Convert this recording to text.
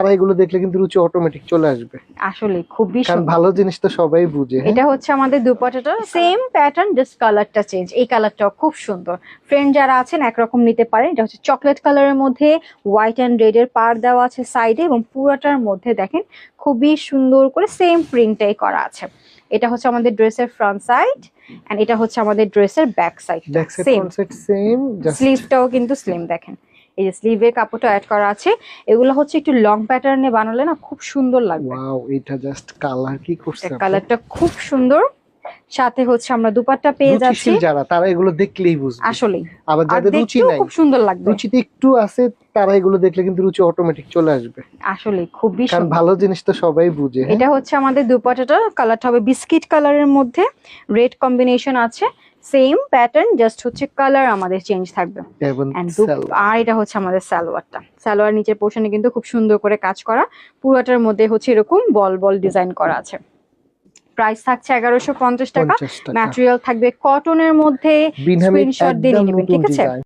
তারা এগুলো দেখলে কিন্তু রুচি অটোমেটিক চলে আসবে। আসলে খুবই কারণ ভালো জিনিস তো সবাই বুঝে হ্যাঁ? এটা হচ্ছে আমাদের দুপাটাটা। সেম প্যাটার্ন জাস্ট কালারটা চেঞ্জ এই কালারটাও খুব সুন্দর। ফ্রেন্ড যারা আছেন একরকম নিতে পারেন। এটা হচ্ছে চকলেট কালারের মধ্যে হোয়াইট অ্যান্ড রেড এর পার দেওয়া আছে সাইডে এবং পুরোটার মধ্যে দেখেন খুবই সুন্দর করে সেম প্রিন্টটাই করা আছে। এটা হচ্ছে আমাদের ড্রেসের ফ্রন্ট সাইড এন্ড এটা হচ্ছে আমাদের ড্রেসের ব্যাক সাইড সেম সেম স্লিভটাও কিন্তু স্লিম দেখেন। এই যে স্লিভের কাপড়টা অ্যাড করা আছে এগুলো হচ্ছে একটু লং প্যাটার্নে বানালে না খুব সুন্দর লাগবে। ওয়াও এটা জাস্ট কালার কি করছে কালারটা খুব সুন্দর। সাথে হচ্ছে আমরা দুপাট্টা পেয়ে যাচ্ছি। যারা তারা এগুলো দেখলেই বুঝবে। আসলেই। আবার যাদের রুচি নাই খুব সুন্দর লাগবে। রুচিতে একটু আছে তারা এগুলো দেখলে কিন্তু রুচি অটোমেটিক চলে আসবে। আসলে খুবই কারণ ভালো জিনিস তো সবাই বুঝে হ্যাঁ? এটা হচ্ছে আমাদের দুপাটাটা কালারটা হবে বিস্কিট কালারের মধ্যে। রেড কম্বিনেশন আছে সেম প্যাটার্ন জাস্ট হচ্ছে কালার আমাদের চেঞ্জ থাকবে। আর এটা হচ্ছে আমাদের সালোয়ারটা। সালোয়ার নিচের পোর্শনে কিন্তু খুব সুন্দর করে কাজ করা। পুরোটার মধ্যে হচ্ছে এরকম বল বল ডিজাইন করা আছে। প্রাইস থাকছে এগারোশো পঞ্চাশ টাকা। ম্যাটেরিয়াল থাকবে কটনের মধ্যে স্ক্রিনশট দিয়ে নেবেন, ঠিক আছে?